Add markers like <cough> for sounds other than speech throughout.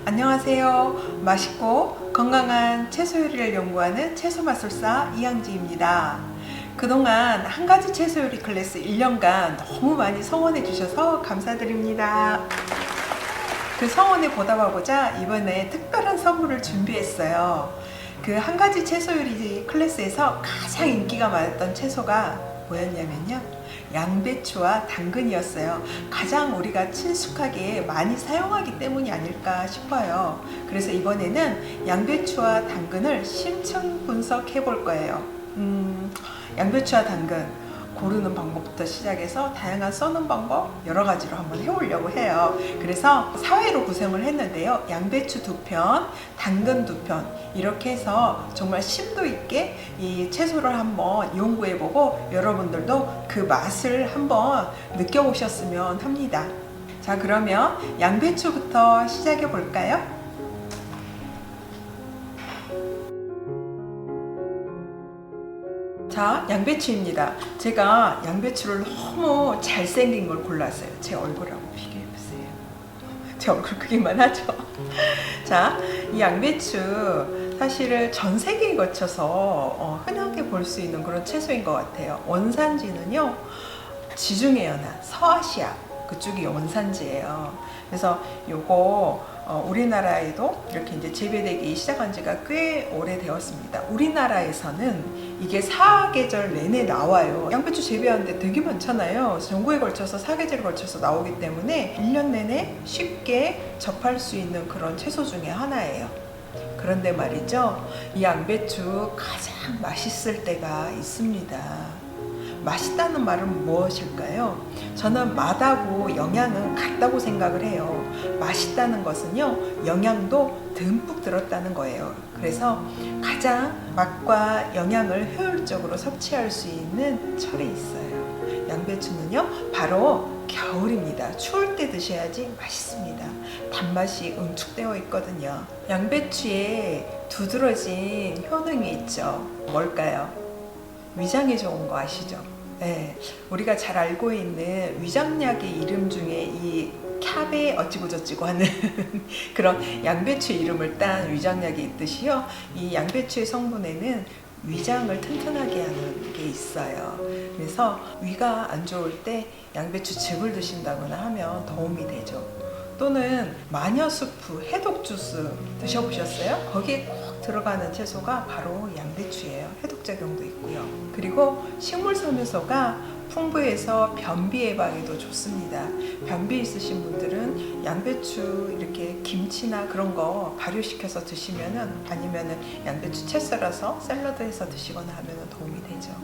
안녕하세요. 맛있고 건강한 채소 요리를 연구하는 채소 마술사 이양지입니다. 그동안 한 가지 채소 요리 클래스 1년간 너무 많이 성원해 주셔서 감사드립니다. 그 성원에 보답하고자 이번에 특별한 선물을 준비했어요. 그 한 가지 채소 요리 클래스에서 가장 인기가 많았던 채소가 뭐였냐면요. 양배추와 당근이었어요. 가장 우리가 친숙하게 많이 사용하기 때문이 아닐까 싶어요. 그래서 이번에는 양배추와 당근을 심층 분석해 볼 거예요. 음, 양배추와 당근 고르는 방법부터 시작해서 다양한 써는 방법 여러 가지로 한번 해보려고 해요. 그래서 사회로 구성을 했는데요. 양배추 두 편, 당근 두 편 이렇게 해서 정말 심도 있게 이 채소를 한번 연구해보고 여러분들도 그 맛을 한번 느껴보셨으면 합니다. 자 그러면 양배추부터 시작해 볼까요? 자, 양배추입니다. 제가 양배추를 너무 잘생긴 걸 골랐어요. 제 얼굴하고 비교해보세요. 제 얼굴 크기만 하죠. <laughs> 자, 이 양배추 사실은 전 세계에 거쳐서 어, 흔하게 볼 수 있는 그런 채소인 것 같아요. 원산지는요, 지중해 연안, 서아시아 그쪽이 원산지예요. 그래서 요거 어, 우리나라에도 이렇게 이제 재배되기 시작한 지가 꽤 오래되었습니다. 우리나라에서는 이게 사계절 내내 나와요. 양배추 재배하는데 되게 많잖아요. 전국에 걸쳐서 사계절에 걸쳐서 나오기 때문에 1년 내내 쉽게 접할 수 있는 그런 채소 중에 하나예요. 그런데 말이죠. 이 양배추 가장 맛있을 때가 있습니다. 맛있다는 말은 무엇일까요? 저는 맛하고 영양은 같다고 생각을 해요. 맛있다는 것은요, 영양도 듬뿍 들었다는 거예요. 그래서 가장 맛과 영양을 효율적으로 섭취할 수 있는 철이 있어요. 양배추는요, 바로 겨울입니다. 추울 때 드셔야지 맛있습니다. 단맛이 응축되어 있거든요. 양배추에 두드러진 효능이 있죠. 뭘까요? 위장에 좋은 거 아시죠? 네, 우리가 잘 알고 있는 위장약의 이름 중에 이 캬베 어찌고 저찌고 하는 <laughs> 그런 양배추 이름을 딴 위장약이 있듯이요. 이 양배추의 성분에는 위장을 튼튼하게 하는 게 있어요. 그래서 위가 안 좋을 때 양배추 즙을 드신다거나 하면 도움이 되죠. 또는 마녀수프 해독 주스 드셔보셨어요? 거기에 꼭 들어가는 채소가 바로 양배추예요. 해독 작용도 있고요. 그리고 식물 섬유소가 풍부해서 변비 예방에도 좋습니다. 변비 있으신 분들은 양배추 이렇게 김치나 그런 거 발효시켜서 드시면은 아니면은 양배추 채 썰어서 샐러드해서 드시거나 하면은 도움이 되죠.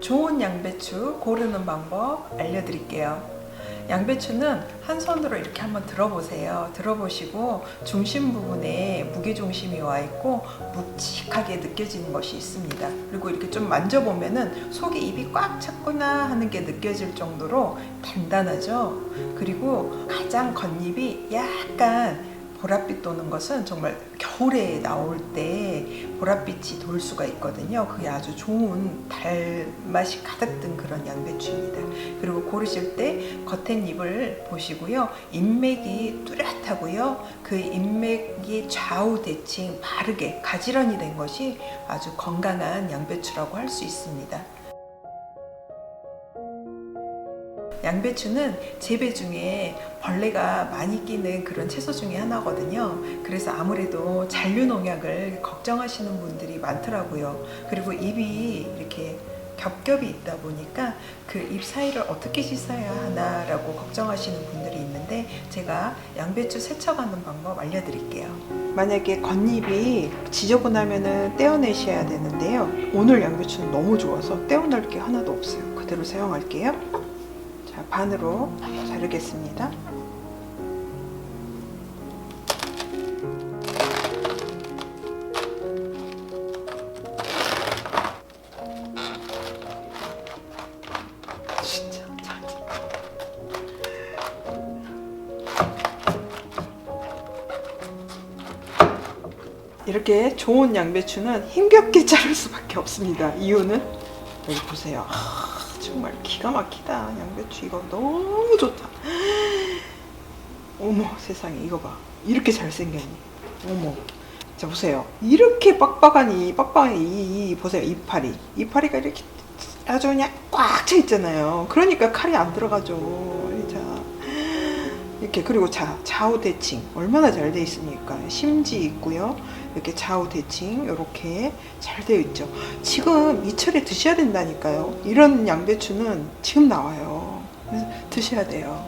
좋은 양배추 고르는 방법 알려드릴게요. 양배추는 한 손으로 이렇게 한번 들어보세요. 들어보시고 중심 부분에 무게 중심이 와 있고 묵직하게 느껴지는 것이 있습니다. 그리고 이렇게 좀 만져보면은 속에 입이 꽉 찼구나 하는 게 느껴질 정도로 단단하죠. 그리고 가장 겉잎이 약간 보랏빛 도는 것은 정말 겨울에 나올 때 보랏빛이 돌 수가 있거든요. 그게 아주 좋은 달맛이 가득 든 그런 양배추입니다. 그리고 고르실 때 겉엔잎을 보시고요. 인맥이 뚜렷하고요. 그 인맥이 좌우 대칭 바르게 가지런히 된 것이 아주 건강한 양배추라고 할 수 있습니다. 양배추는 재배 중에 벌레가 많이 끼는 그런 채소 중에 하나거든요. 그래서 아무래도 잔류 농약을 걱정하시는 분들이 많더라고요. 그리고 잎이 이렇게 겹겹이 있다 보니까 그 잎 사이를 어떻게 씻어야 하나라고 걱정하시는 분들이 있는데 제가 양배추 세척하는 방법 알려드릴게요. 만약에 겉잎이 지저분하면은 떼어내셔야 되는데요. 오늘 양배추는 너무 좋아서 떼어낼 게 하나도 없어요. 그대로 사용할게요. 자, 반으로 자르겠습니다. 이렇게 좋은 양배추는 힘겹게 자를 수밖에 없습니다. 이유는 여기 보세요. 아, 정말 기가 막히다. 양배추 이거 너무 좋다. 어머 세상에 이거 봐. 이렇게 잘생겼니 어머. 자 보세요. 이렇게 빡빡한 이 이, 이 보세요. 이파리. 이파리가 이렇게 아주 그냥 꽉 차 있잖아요. 그러니까 칼이 안 들어가죠. 자 이렇게 그리고 자 좌우 대칭. 얼마나 잘 돼 있습니까? 심지 있고요. 이렇게 좌우 대칭 이렇게 잘 되어 있죠. 지금 이 철에 드셔야 된다니까요. 이런 양배추는 지금 나와요. 드셔야 돼요.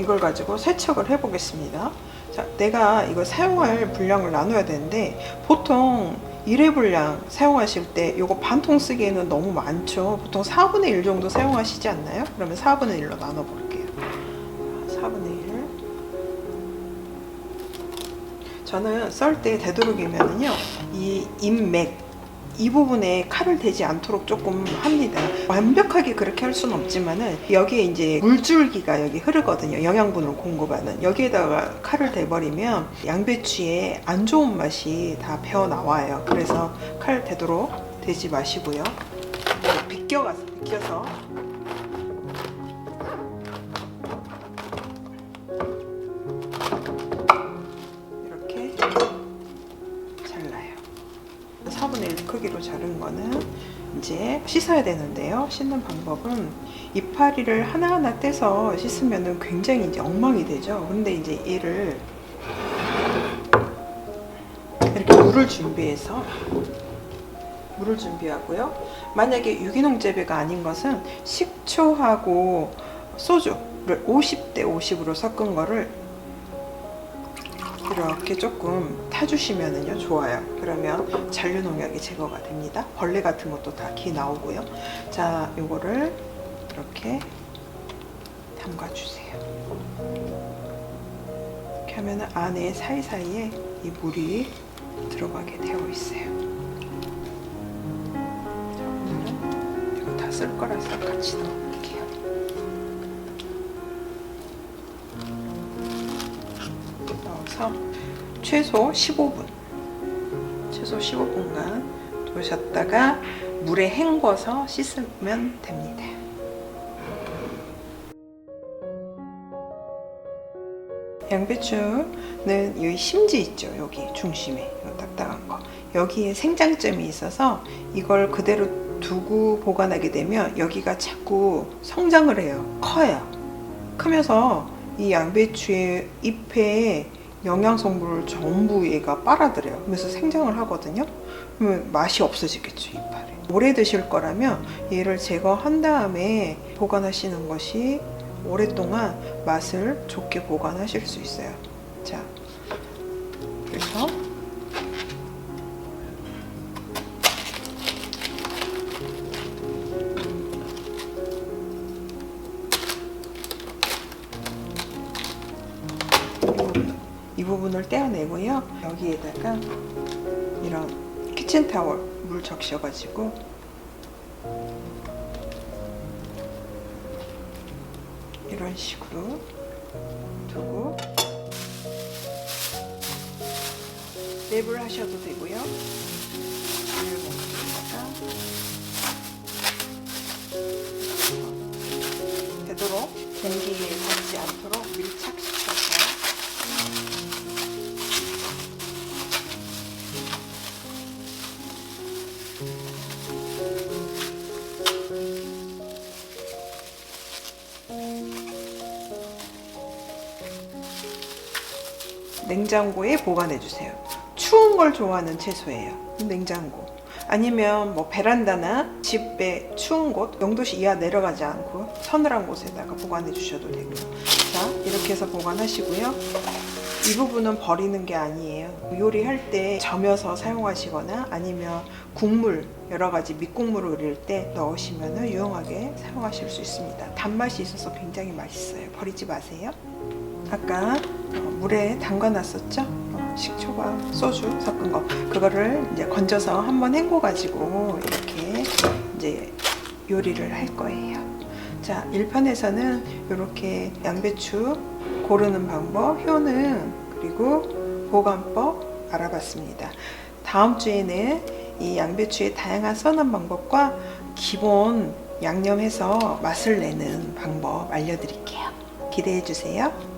이걸 가지고 세척을 해 보겠습니다. 자 내가 이거 사용할 분량을 나눠야 되는데 보통 1회 분량 사용하실 때 이거 반통 쓰기에는 너무 많죠. 보통 4분의 1 정도 사용하시지 않나요? 그러면 4분의 1로 나눠 볼게요 4분의 1 저는 썰 때 되도록이면은요 이 인맥 이 부분에 칼을 대지 않도록 조금 합니다. 완벽하게 그렇게 할 수는 없지만은 여기에 이제 물줄기가 여기 흐르거든요. 영양분을 공급하는 여기에다가 칼을 대버리면 양배추의 안 좋은 맛이 다 배어 나와요. 그래서 칼 대도록 대지 마시고요. 비껴가서 비껴서 자른 거는 이제 씻어야 되는데요. 씻는 방법은 이파리를 하나하나 떼서 씻으면 굉장히 이제 엉망이 되죠. 근데 이제 얘를 이렇게 물을 준비해서 물을 준비하고요. 만약에 유기농 재배가 아닌 것은 식초하고 소주를 50대 50으로 섞은 거를 이렇게 조금 타주시면은요 좋아요. 그러면 잔류 농약이 제거가 됩니다. 벌레 같은 것도 다 기 나오고요. 자, 요거를 이렇게 담가 주세요. 이렇게 하면은 안에 사이사이에 이 물이 들어가게 되어 있어요. 자, 오늘은 이거 다 쓸 거라서 같이 넣어 넣어서 최소 15분. 최소 15분간 두셨다가 물에 헹궈서 씻으면 됩니다. 양배추는 여기 심지 있죠? 여기 중심에 이 딱딱한 거. 여기에 생장점이 있어서 이걸 그대로 두고 보관하게 되면 여기가 자꾸 성장을 해요. 커요. 크면서 이 양배추의 잎에 영양 성분을 전부 얘가 빨아들여요. 그래서 생장을 하거든요. 그러면 맛이 없어지겠죠, 이파리. 오래 드실 거라면 얘를 제거한 다음에 보관하시는 것이 오랫동안 맛을 좋게 보관하실 수 있어요. 자, 그래서 이 부분을 떼어내고요. 여기에다가 이런 키친타월 물 적셔가지고 이런 식으로 두고 랩을 하셔도 되고요. 냉장고에 보관해 주세요. 추운 걸 좋아하는 채소예요. 냉장고. 아니면 뭐 베란다나 집에 추운 곳, 0도씨 이하 내려가지 않고 서늘한 곳에다가 보관해 주셔도 되고요. 자, 이렇게 해서 보관하시고요. 이 부분은 버리는 게 아니에요. 요리할 때 점여서 사용하시거나 아니면 국물, 여러 가지 밑국물을 우릴 때 넣으시면 유용하게 사용하실 수 있습니다. 단맛이 있어서 굉장히 맛있어요. 버리지 마세요. 아까 어, 물에 담가 놨었죠? 어, 식초와 소주 섞은 거. 그거를 이제 건져서 한번 헹궈 가지고 이렇게 이제 요리를 할 거예요. 자, 1편에서는 이렇게 양배추 고르는 방법, 효능, 그리고 보관법 알아봤습니다. 다음 주에는 이 양배추의 다양한 써는 방법과 기본 양념해서 맛을 내는 방법 알려드릴게요. 기대해 주세요.